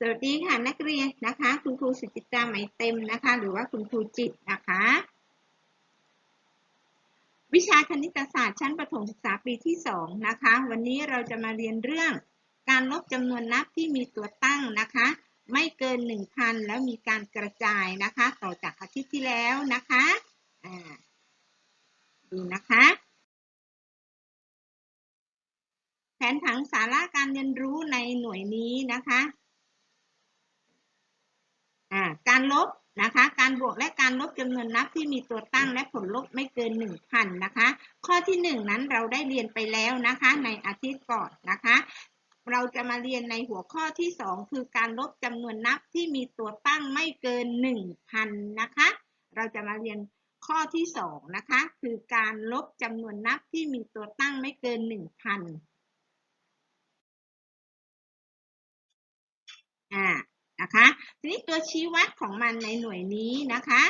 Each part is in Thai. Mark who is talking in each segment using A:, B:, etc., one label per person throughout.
A: สวัสดีค่ะนักเรียนนะคะ คุณครูสุจิตาไหมเต็มนะคะ หรือว่าคุณครูจิตนะคะ วิชาคณิตศาสตร์ชั้นประถมศึกษาปีที่สองนะคะ วันนี้เราจะมาเรียนเรื่อง การลบจำนวนนับที่มีตัวตั้งนะคะ ไม่เกิน 1,000 แล้วมีการกระจายนะคะ ต่อจากอาทิตย์ที่แล้วนะคะดูนะคะแผนผังสาระการเรียนรู้ในหน่วยนี้นะคะ การลบนะคะ การบวกและการลบจำนวนนับที่มีตัวตั้งและผลลบไม่เกิน 1,000 นะคะ ข้อที่ 1 นั้นเราได้เรียนไปแล้วนะคะ ในอาทิตย์ก่อนนะคะ เราจะมาเรียนในหัวข้อที่ 2 คือการลบจำนวนนับที่มีตัวตั้งไม่เกิน 1,000 นะคะ เราจะมาเรียนข้อที่ 2 นะคะ คือการลบจำนวนนับที่มีตัวตั้งไม่เกิน 1,000อ่า นะคะทีนี้ตัวชี้วัดของมันในหน่วยนี้นะคะ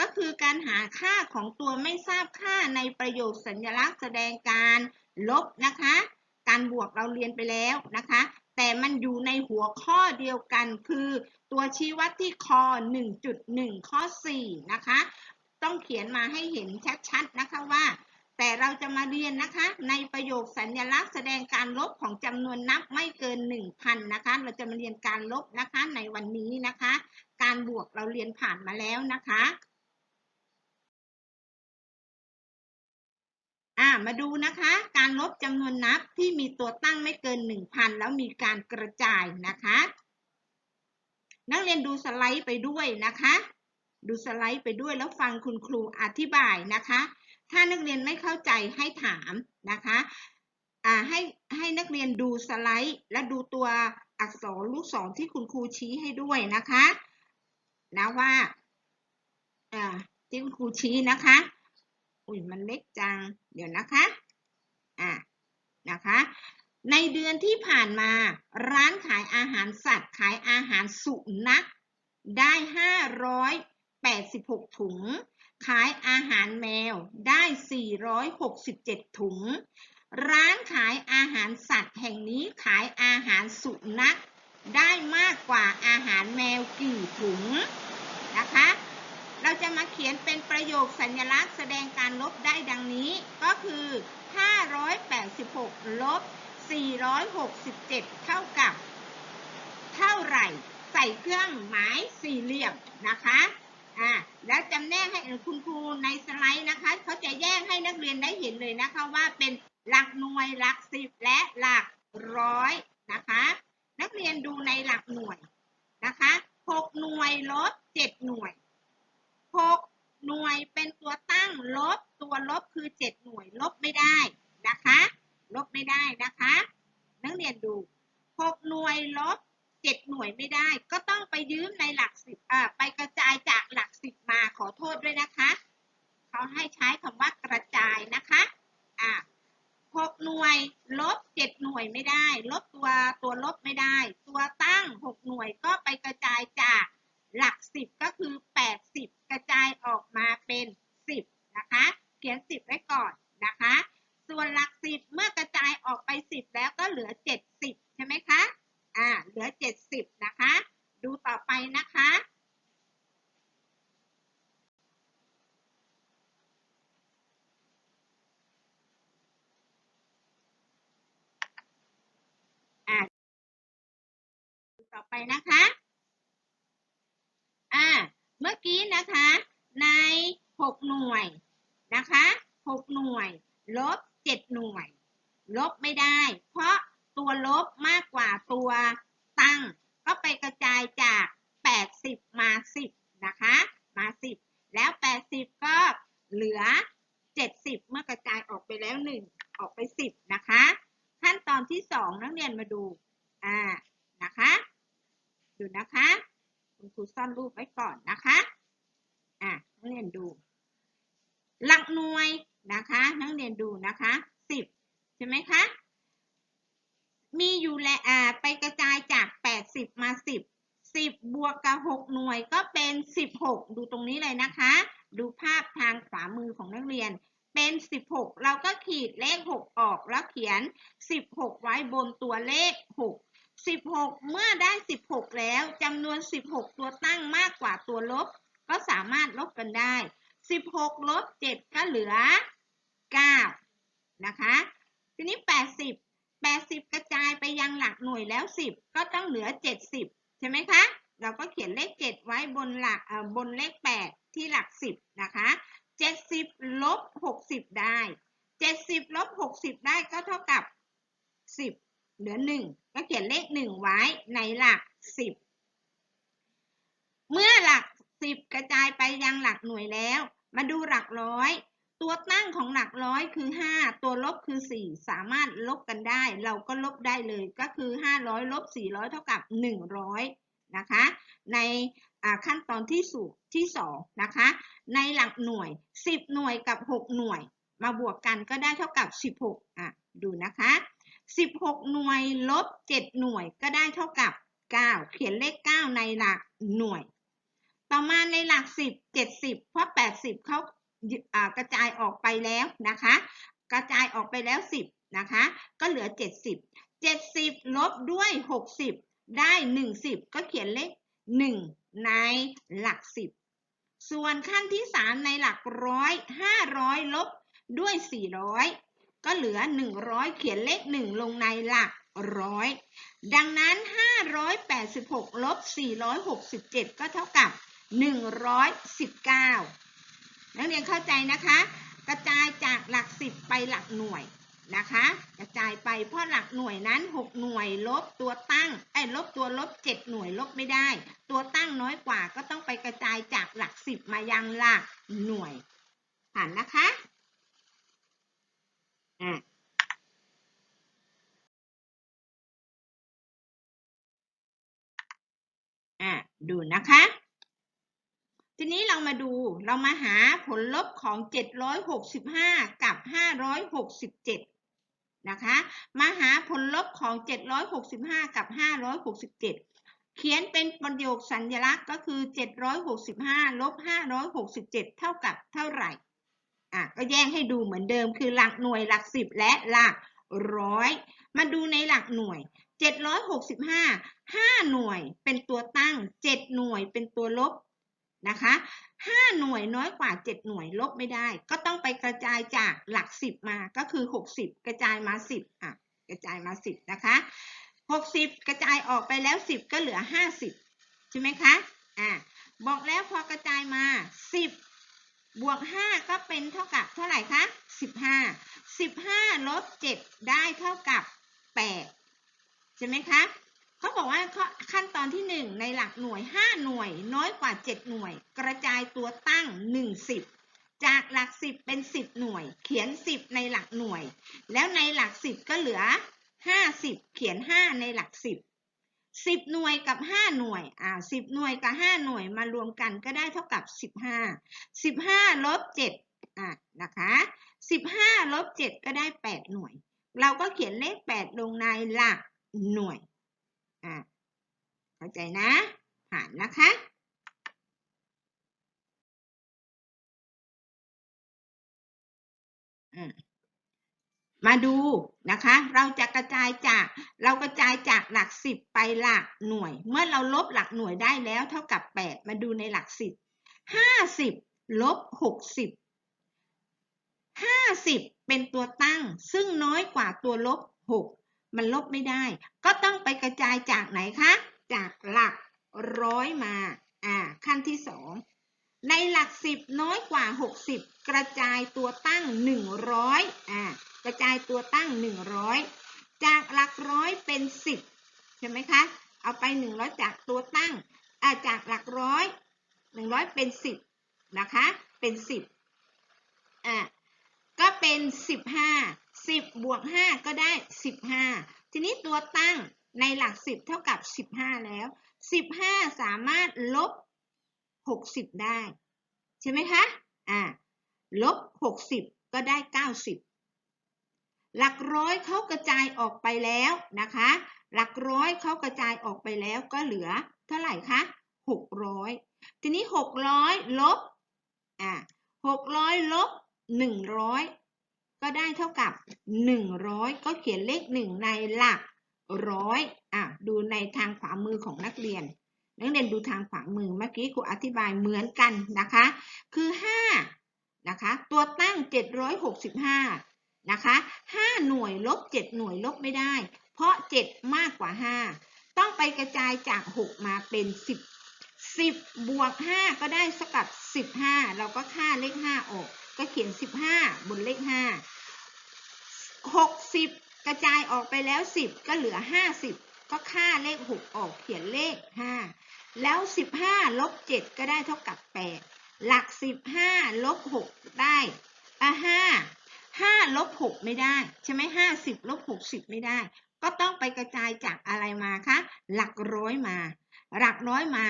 A: ก็คือการหาค่าของตัวไม่ทราบค่าในประโยคสัญลักษณ์แสดงการลบนะคะ การบวกเราเรียนไปแล้วนะคะ แต่มันอยู่ในหัวข้อเดียวกันคือตัวชี้วัดที่คอ1.1 ข้อ 4 นะคะ ต้องเขียนมาให้เห็นชัดๆนะคะว่า แต่เราจะมาเรียนนะคะ ในประโยคสัญลักษณ์แสดงการลบของจำนวนนับไม่เกิน 1,000 นะคะ เราจะมาเรียนการลบนะคะในวันนี้นะคะ การบวกเราเรียนผ่านมาแล้วนะคะอ่ามาดูนะคะ การลบจำนวนนับที่มีตัวตั้งไม่เกิน 1,000 แล้วมีการกระจายนะคะ นักเรียนดูสไลด์ไปด้วยนะคะ ดูสไลด์ไปด้วยแล้วฟังคุณครูอธิบายนะคะ ถ้านักเรียนไม่เข้าใจให้ถามนะคะอ่าให้ให้นักเรียนดูสไลด์ และดูตัวอักษรลูกศรที่คุณครูชี้ให้ด้วยนะคะนะว่าอ่าที่คุณครูชี้นะคะ อุ้ยมันเล็กจัง เดี๋ยวนะคะอ่านะคะ ในเดือนที่ผ่านมาร้านขายอาหารสัตว์ขายอาหารสุนัขได้ 586 ถุง ขายอาหารแมวได้ 467 ถุง ร้านขายอาหารสัตว์แห่งนี้ขายอาหารสุนัขได้มากกว่าอาหารแมวกี่ถุงนะคะ เราจะมาเขียนเป็นประโยคสัญลักษณ์แสดงการลบได้ดังนี้ ก็คือ 586 ลบ 467 เท่ากับ เท่าไหร่ ใส่เครื่องหมายสี่เหลี่ยมนะคะ อ่าแล้วจำแนกให้คุณครูในสไลด์นะคะเขาจะแยกให้นักเรียนได้เห็นเลยนะคะว่าเป็นหลักหน่วยหลักสิบและหลักร้อยนะคะ นักเรียนดูในหลักหน่วยนะคะ6หน่วยลบ7หน่วย6หน่วยเป็นตัวตั้งลบตัวลบคือ7หน่วยลบไม่ได้นะคะ ลบไม่ได้นะคะ นักเรียนดู6หน่วยลบ 7หน่วยไม่ได้ ก็ต้องไปยืมในหลักสิบอ่าไปกระจายจากหลักสิบมาขอโทษด้วยนะคะ เขาให้ใช้คำว่ากระจายนะคะอ่า6หน่วยลบ7หน่วยไม่ได้ ลบตัวตัวลบไม่ได้ ตัวตั้ง6หน่วยก็ไปกระจายจากหลัก10ก็คือ80กระจายออกมาเป็น 10 นะคะ เขียน 10 ไว้ก่อนนะคะ ส่วนหลัก 10 เมื่อกระจายออกไป 10 แล้วก็เหลือ 70 ใช่ไหมคะ อ่า เหลือ 70 นะคะ ดูต่อไปนะคะ อ่า ดูต่อไปนะคะ อ่า เมื่อกี้นะคะ ใน 6 หน่วยนะคะ 6 หน่วย ลบ 7 หน่วย ลบไม่ได้ เพราะตัว ลบมากกว่าตัวตั้ง ก็ไปกระจายจาก 80 มา 10 นะคะ มา 10 แล้ว 80 ก็เหลือ 70 เมื่อกระจายออกไปแล้ว 1 ออกไป 10 นะคะ ขั้นตอนที่ 2 นักเรียนมาดู อ่า นะคะดูนะคะ คุณครูซ่อนรูปไว้ก่อนนะคะ อะนักเรียนดู หลักหน่วยนะคะ นักเรียนดูนะคะสิบใช่ไหมคะ มีอยู่และอ่าไปกระจายจากแปดสิบมาสิบสิบบวกกับหกหน่วยก็เป็นสิบหกดูตรงนี้เลยนะคะ ดูภาพทางขวามือของนักเรียน เป็นสิบหกเราก็ขีดเลขหกออกแล้วเขียนสิบหกไว้บนตัวเลขหกสิบหกเมื่อได้สิบหกแล้วจำนวนสิบหกตัวตั้งมากกว่าตัวลบ ก็สามารถลบกันได้สิบหกลบเจ็ดก็เหลือเก้านะคะ ทีนี้แปดสิบแปดสิบกระจายไปยังหลักหน่วยแล้วสิบก็ต้องเหลือเจ็ดสิบใช่ไหมคะ เราก็เขียนเลขเจ็ดไว้บนหลักบนเลขแปดที่หลักสิบนะคะเจ็ดสิบลบหกสิบได้เจ็ดสิบลบหกสิบได้ก็เท่ากับสิบเหลือหนึ่งก็เขียนเลขหนึ่งไว้ในหลักสิบเมื่อหลักสิบกระจายไปยังหลักหน่วยแล้ว มาดูหลักร้อย ตัวตั้งของหลักร้อยคือ 5 ตัวลบคือ 4 สามารถลบกันได้ เราก็ลบได้เลยก็คือ 500ลบ400 เท่ากับ 100 นะคะ ในขั้นตอนที่สูที่ 2 นะคะ ในหลักหน่วย 10 หน่วยกับ 6 หน่วย มาบวกกันก็ได้เท่ากับ 16 อะ ดูนะคะ 16 หน่วยลบ 7 หน่วยก็ได้เท่ากับ 9 เขียนเลข 9 ในหลักหน่วย ต่อมาในหลัก 10 70 เพราะ 80 เขา กระจายออกไปแล้วนะคะ กระจายออกไปแล้ว 10นะคะก็เหลือ 70 70 ลบด้วย 60 ได้ 10 ก็เขียนเลข 1 ในหลัก 10 ส่วนขั้นที่ 3 ในหลักร้อย500 ลบด้วย 400 ก็เหลือ 100 เขียนเลข 1 ลงในหลักร้อยดังนั้น 586 ลบ 467 ก็เท่ากับ 119 นักเรียนเข้าใจนะคะ กระจายจากหลัก10ไปหลักหน่วยนะคะ กระจายไปเพราะหลักหน่วยนั้น 6 หน่วยลบตัวตั้งไอ้ลบตัวลบ 7 หน่วยลบไม่ได้ ตัวตั้งน้อยกว่าก็ต้องไปกระจายจากหลัก10มายังหลักหน่วย ผ่านนะคะอะอะดูนะคะ ทีนี้เรามาดูเรามาหาผลลบของ 765 กับ 567 นะคะ มาหาผลลบของ 765 กับ 567 เขียนเป็นประโยคสัญลักษณ์ก็คือ 765 ลบ 567 เท่ากับเท่าไหร่ อะ ก็แยกให้ดูเหมือนเดิมคือหลักหน่วยหลัก10และหลักร้อย มาดูในหลักหน่วย 765 5 หน่วยเป็นตัวตั้ง 7 หน่วยเป็นตัวลบ นะคะ5หน่วยน้อยกว่า 7 หน่วยลบไม่ได้ ก็ต้องไปกระจายจากหลัก 10 มาก็คือ 60 กระจายมา 10อะกระจายมา 10 นะคะ 60 กระจายออกไปแล้ว 10 ก็เหลือ 50 ใช่ไหมคะอะบอกแล้วพอกระจายมา 10 บวก 5 ก็เป็นเท่ากับเท่าไหร่คะ 15 15 ลบ 7 ได้เท่ากับ 8 ใช่ไหมคะ เขาบอกว่าข้อขั้นตอนที่ 1 ในหลักหน่วย 5 หน่วย น้อยกว่า 7 หน่วย กระจายตัวตั้ง 1 10 จากหลัก 10 เป็น 10 หน่วย เขียน 10 ในหลักหน่วย แล้วในหลัก 10 ก็เหลือ 50 เขียน 5 ในหลัก 10 10 หน่วยกับ 5 หน่วย อ่า10 หน่วยกับ 5 หน่วยมารวมกันก็ได้เท่ากับ 15 15ลบ7อ่านะคะ 15ลบ7ก็ได้ 8 หน่วย เราก็เขียนเลข 8 ลงในหลักหน่วย อ่าเข้าใจนะ ผ่านนะคะมมาดูนะคะ เราจะกระจายจากเรากระจายจากหลักสิบไปหลักหน่วย เมื่อเราลบหลักหน่วยได้แล้วเท่ากับแปดมาดูในหลักสิบห้าสิบลบหกสิบห้าสิบเป็นตัวตั้ง ซึ่งน้อยกว่าตัวลบหก มันลบไม่ได้ ก็ต้องไปกระจายจากไหนคะ จากหลักร้อยมา อ่า ขั้นที่สองในหลักสิบน้อยกว่า 60 กระจายตัวตั้ง 100อ่ากระจายตัวตั้ง 100 จากหลักร้อยเป็น 10 ใช่ไหมคะ เอาไป 100 จากตัวตั้งอ่าจากหลักร้อย 100 เป็น 10 นะคะ เป็น 10อ่าก็เป็น 15 10บวก5ก็ได้ 15 ทีนี้ตัวตั้งในหลัก 10 เท่ากับ 15 แล้ว 15 สามารถลบ 60 ได้ ใช่ไหมคะ อ่า ลบ 60 ก็ได้ 90 หลักร้อยเขากระจายออกไปแล้วนะคะ หลักร้อยเขากระจายออกไปแล้วก็เหลือเท่าไหร่คะ 600 ทีนี้ 600 ลบ อ่า600 ลบ 100 ก็ได้เท่ากับ 100 ก็เขียนเลข 1 ในหลักร้อยอะดูในทางขวามือของนักเรียน นักเรียนดูทางขวามือเมื่อกี้ครูอธิบายเหมือนกันนะคะ คือ 5 นะคะ ตัวตั้ง 765 นะคะ 5 หน่วยลบ 7 หน่วยลบไม่ได้ เพราะ 7 มากกว่า 5 ต้องไปกระจายจาก 6 มาเป็น 10 10 บวก 5 ก็ได้สกับ 15 เราก็ค่าเลข 5 ออก ก็เขียน 15 บนเลข 5 60 กระจายออกไปแล้ว 10 ก็เหลือ 50 ก็ค่าเลข 6 ออกเขียนเลข 5 แล้ว 15 ลบ 7 ก็ได้เท่ากับ 8 หลัก 15 ลบ 6 ได้อะ5 5ลบ 6 ไม่ได้ ใช่ไหม50 ลบ 60 ไม่ได้ ก็ต้องไปกระจายจากอะไรมาคะ หลักร้อยมา หลักร้อยมา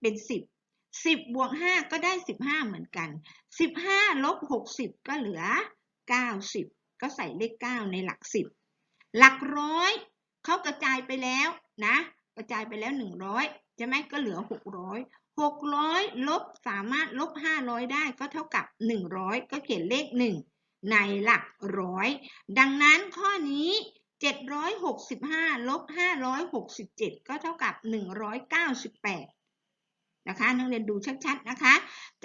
A: เป็น 10 10บวก5ก็ได้ 15 เหมือนกัน 15ลบ60 ก็เหลือ 90 ก็ใส่เลข 9 ในหลัก 10 หลักร้อยเขากระจายไปแล้วนะ กระจายไปแล้ว 100ใช่ไหมก็เหลือ 600 600 ลบสามารถลบ 500 ได้ก็เท่ากับ 100 ก็เขียนเลข 1 ในหลักร้อยดังนั้นข้อนี้ 765 ลบ 567 ก็เท่ากับ 198 นะคะนักเรียนดูชัดๆนะคะ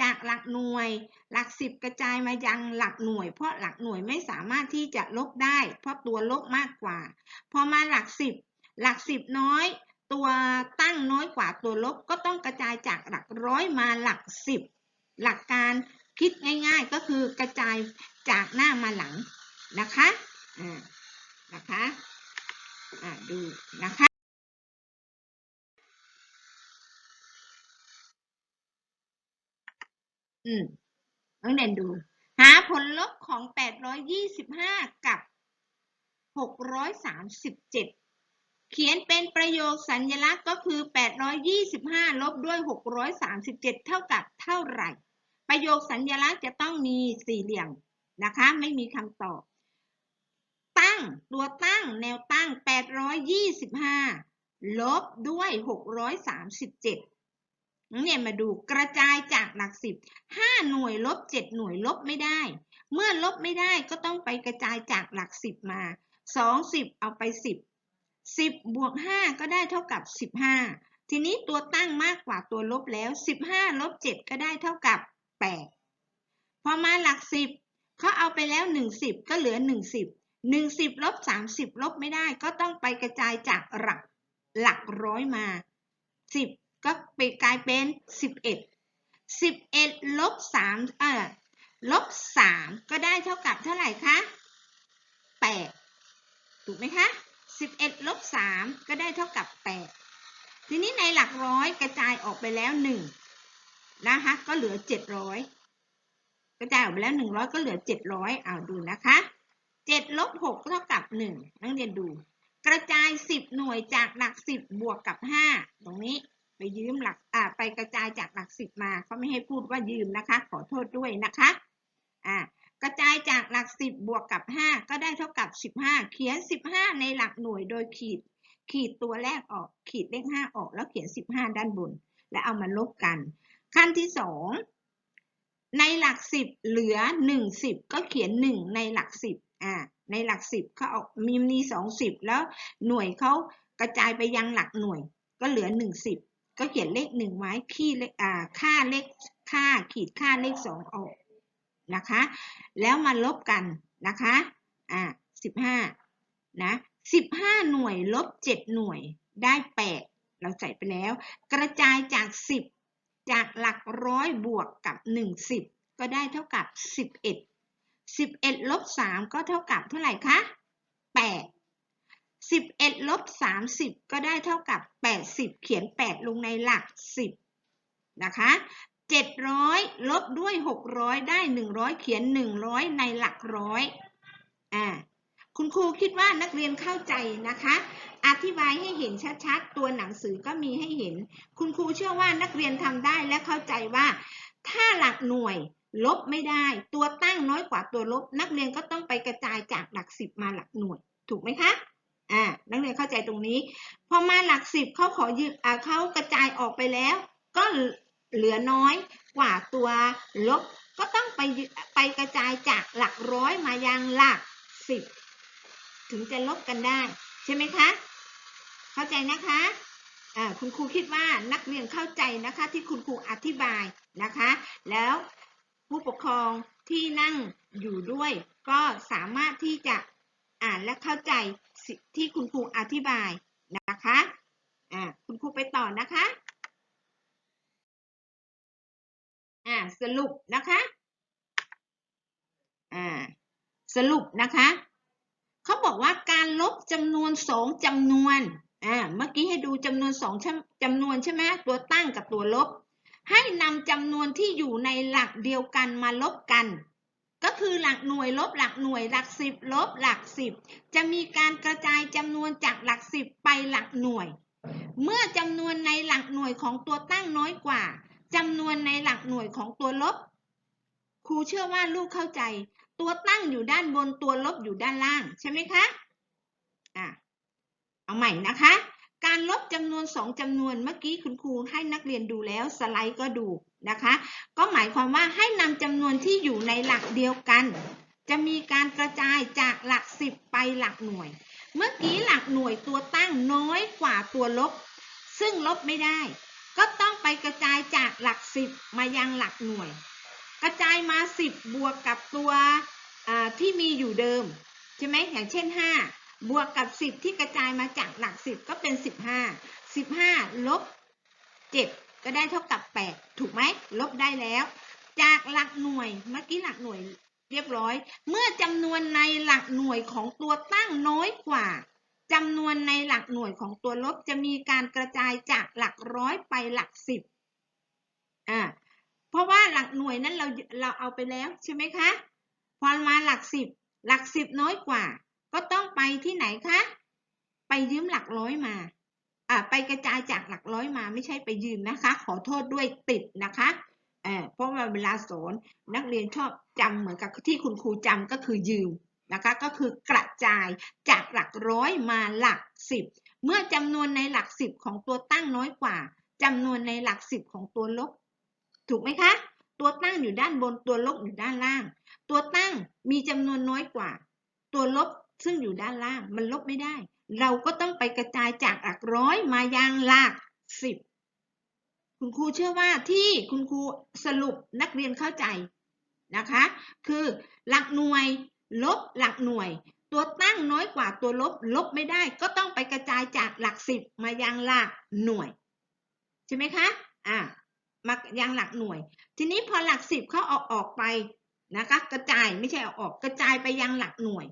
A: จากหลักหน่วยหลัก10กระจายมายังหลักหน่วย เพราะหลักหน่วยไม่สามารถที่จะลบได้ เพราะตัวลบมากกว่า พอมาหลัก10หลัก10น้อย ตัวตั้งน้อยกว่าตัวลบก็ต้องกระจายจากหลักร้อยมาหลัก10หลักการคิดง่าย ๆ ก็คือกระจายจากหน้ามาหลังนะคะอ่านะคะอ่าดูนะคะ อืมต้องเรียนดู หาผลลบของ 825 กับ 637 เขียนเป็นประโยคสัญลักษณ์ก็คือ 825 ลบด้วย 637 เท่ากับเท่าไหร่ ประโยคสัญลักษณ์จะต้องมีสี่เหลี่ยมนะคะ ไม่มีคำตอบ ตั้งตัวตั้งแนวตั้ง 825 ลบด้วย 637นัก เรียมาดูกระจายจากหลักสิบห้าหน่วยลบเจ็ดหน่วยลบไม่ได้ เมื่อลบไม่ได้ก็ต้องไปกระจายจากหลักสิบมาสองสิบเอาไปสิบสิบบวกห้าก็ได้เท่ากับสิบห้าทีนี้ตัวตั้งมากกว่าตัวลบแล้วสิบห้าลบเจ็ดก็ได้เท่ากับแปดพอมาหลักสิบเขาเอาไปแล้วหนึ่งสิบก็เหลือหนึ่งสิบหนึ่งสิบลบสามสิบลบไม่ได้ก็ต้องไปกระจายจากหลักหลักร้อยมาสิบ ก็ไปกลายเป็น 11 11ลบ3เอ่อลบ3ก็ได้เท่ากับเท่าไหร่คะ8ถูกไหมคะ11ลบ3ก็ได้เท่ากับ 8 ทีนี้ในหลักร้อยกระจายออกไปแล้ว1นะคะก็เหลือ 700 กระจายออกไปแล้ว 100 ก็เหลือ 700เอาดูนะคะ7ลบ6เท่ากับ 1 นักเรียนดู กระจาย 10 หน่วยจากหลัก 10 บวกกับ 5 ตรงนี้ ไปยืมหลักอ่าไปกระจายจากหลักสิบมาเขาไม่ให้พูดว่ายืมนะคะ ขอโทษด้วยนะคะอ่ากระจายจากหลักสิบบวกกับห้าก็ได้เท่ากับสิบห้าเขียนสิบห้าในหลักหน่วยโดยขีดขีดตัวแรกออกขีดเลขห้าออกแล้วเขียนสิบห้าด้านบน และเอามาลบกัน ขั้นที่สองในหลักสิบเหลือหนึ่งสิบก็เขียนหนึ่งในหลักสิบอ่าในหลักสิบเขาเอามีมีสองสิบแล้วหน่วยเขากระจายไปยังหลักหน่วยก็เหลือหนึ่งสิบ ก็เขียนเลขหนึ่งไว้ขี้เลขอ่าค่าเลขค่าขีดค่าเลขสองออกนะคะ แล้วมาลบกันนะคะอ่าสิบห้านะสิบห้าหน่วยลบเจ็ดหน่วยได้แปดเราใส่ไปแล้ว กระจายจากสิบจากหลักร้อยบวกกับหนึ่งสิบก็ได้เท่ากับสิบเอ็ดสิบเอ็ดลบสามก็เท่ากับเท่าไหร่คะแปด 11ลบ30 ก็ได้เท่ากับ 80 เขียน 8 ลงในหลัก 10 นะคะ700 ลบด้วย 600 ได้ 100 เขียน 100 ในหลักร้อยอ่าคุณครูคิดว่านักเรียนเข้าใจนะคะ อธิบายให้เห็นชัดๆ ตัวหนังสือก็มีให้เห็น คุณครูเชื่อว่านักเรียนทำได้และเข้าใจว่า ถ้าหลักหน่วยลบไม่ได้ ตัวตั้งน้อยกว่าตัวลบ นักเรียนก็ต้องไปกระจายจากหลัก10มาหลักหน่วย ถูกไหมคะ อ่านักเรียนเข้าใจตรงนี้พอมาหลักสิบเขาขอยืมอ่าเขากระจายออกไปแล้ว ก็เหลือน้อยกว่าตัวลบ ก็ต้องไปไปกระจายจากหลักร้อยมายังหลักสิบถึงจะลบกันได้ ใช่ไหมคะ เข้าใจนะคะอ่าคุณครูคิดว่านักเรียนเข้าใจนะคะ ที่คุณครูอธิบายนะคะ แล้วผู้ปกครองที่นั่งอยู่ด้วย ก็สามารถที่จะ อ่านและเข้าใจที่คุณครูอธิบายนะคะอ่าคุณครูไปต่อนะคะอ่าสรุปนะคะอ่าสรุปนะคะเขาบอกว่าการลบจำนวนสองจำนวนอ่าเมื่อกี้ให้ดูจำนวนสองจำนวนใช่ไหมตัวตั้งกับตัวลบ ให้นำจำนวนที่อยู่ในหลักเดียวกันมาลบกัน ก็คือหลักหน่วยลบหลักหน่วยหลักสิบลบหลักสิบจะมีการกระจายจำนวนจากหลักสิบไปหลักหน่วย เมื่อจำนวนในหลักหน่วยของตัวตั้งน้อยกว่าจำนวนในหลักหน่วยของตัวลบ ครูเชื่อว่าลูกเข้าใจ ตัวตั้งอยู่ด้านบนตัวลบอยู่ด้านล่างใช่ไหมคะอะเอาใหม่นะคะ การลบจำนวนสองจำนวนเมื่อกี้คุณครูให้นักเรียนดูแล้วสไลด์ก็ดู นะคะ ก็หมายความว่าให้นำจำนวนที่อยู่ในหลักเดียวกัน จะมีการกระจายจากหลักสิบไปหลักหน่วย เมื่อกี้หลักหน่วยตัวตั้งน้อยกว่าตัวลบ ซึ่งลบไม่ได้ ก็ต้องไปกระจายจากหลักสิบมายังหลักหน่วย กระจายมาสิบบวกกับตัวที่มีอยู่เดิมใช่ไหมอย่างเช่นห้าบวกกับสิบที่กระจายมาจากหลักสิบก็เป็นสิบห้าสิบห้าลบเจ็ด ก็ได้เท่ากับแปดถูกไหมลบได้แล้ว จากหลักหน่วยเมื่อกี้หลักหน่วยเรียบร้อย เมื่อจำนวนในหลักหน่วยของตัวตั้งน้อยกว่าจำนวนในหลักหน่วยของตัวลบจะมีการกระจายจากหลักร้อยไปหลักสิบอ่าเพราะว่าหลักหน่วยนั้นเราเราเอาไปแล้วใช่ไหมคะ พอมาหลักสิบหลักสิบน้อยกว่า ก็ต้องไปที่ไหนคะ ไปยืมหลักร้อยมา อ่าไปกระจายจากหลักร้อยมาไม่ใช่ไปยืมนะคะ ขอโทษด้วยติดนะคะเออเพราะว่าเวลาสอนนักเรียนชอบจำเหมือนกับที่คุณครูจำก็คือยืมนะคะก็คือกระจายจากหลักร้อยมาหลักสิบเมื่อจำนวนในหลักสิบของตัวตั้งน้อยกว่าจำนวนในหลักสิบของตัวลบ ถูกไหมคะ ตัวตั้งอยู่ด้านบนตัวลบอยู่ด้านล่าง ตัวตั้งมีจำนวนน้อยกว่า ตัวลบซึ่งอยู่ด้านล่างมันลบไม่ได้ เราก็ต้องไปกระจายจากหลักร้อยมายังหลักสิบคุณครูเชื่อว่าที่คุณครูสรุปนักเรียนเข้าใจนะคะ คือหลักหน่วยลบหลักหน่วย ตัวตั้งน้อยกว่าตัวลบลบไม่ได้ ก็ต้องไปกระจายจากหลักสิบมายังหลักหน่วยใช่ไหมคะอ่ามายังหลักหน่วย ทีนี้พอหลักสิบเขาออกออกไปนะคะ กระจายไม่ใช่ออกออกกระจายไปยังหลักหน่วย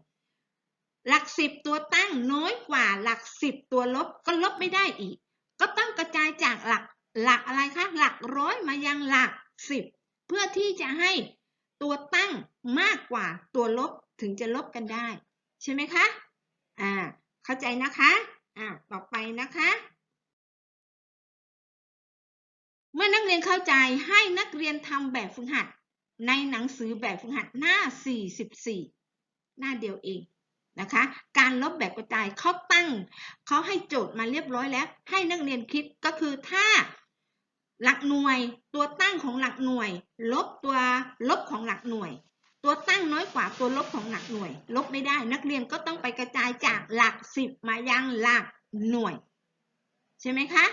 A: หลักสิบตัวตั้งน้อยกว่าหลักสิบตัวลบก็ลบไม่ได้อีก ก็ต้องกระจายจากหลักหลักอะไรคะหลักร้อยมายังหลักสิบเพื่อที่จะให้ตัวตั้งมากกว่าตัวลบถึงจะลบกันได้ ใช่ไหมคะอ่าเข้าใจนะคะอ่าต่อไปนะคะเมื่อนักเรียนเข้าใจให้นักเรียนทำแบบฝึกหัด ในหนังสือแบบฝึกหัดหน้า 44 หน้าเดียวเอง นะคะ การลบแบบกระจายเขาตั้งเขาให้โจทย์มาเรียบร้อยแล้ว ให้นักเรียนคิดก็คือถ้าหลักหน่วยตัวตั้งของหลักหน่วย ลบตัวลบของหลักหน่วย ตัวตั้งน้อยกว่าตัวลบของหลักหน่วย ลบไม่ได้นักเรียนก็ต้องไปกระจายจากหลักสิบมายังหลักหน่วย ใช่ไหมคะ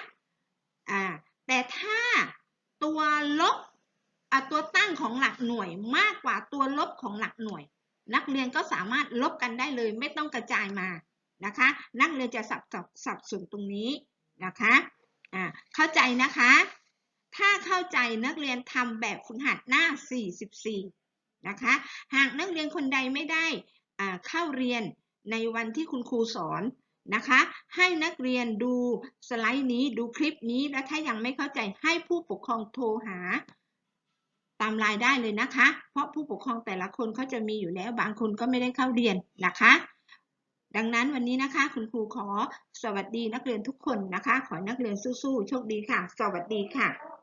A: อ่าแต่ถ้าตัวลบตัวตั้งของหลักหน่วยมากกว่าตัวลบของหลักหน่วย นักเรียนก็สามารถลบกันได้เลยไม่ต้องกระจายมานะคะ นักเรียนจะสับสับสับสนตรงนี้นะคะอ่าเข้าใจนะคะ ถ้าเข้าใจนักเรียนทำแบบฝึกหัดหน้า 44 นะคะ หากนักเรียนคนใดไม่ได้เข้าเรียนในวันที่คุณครูสอนนะคะ ให้นักเรียนดูสไลด์นี้ดูคลิปนี้และถ้ายังไม่เข้าใจให้ผู้ปกครองโทรหา ตามรายได้เลยนะคะ เพราะผู้ปกครองแต่ละคนเขาจะมีอยู่แล้ว บางคนก็ไม่ได้เข้าเรียนนะคะ ดังนั้นวันนี้นะคะ คุณครูขอสวัสดีนักเรียนทุกคนนะคะ ขอนักเรียนสู้ๆ โชคดีค่ะ สวัสดีค่ะ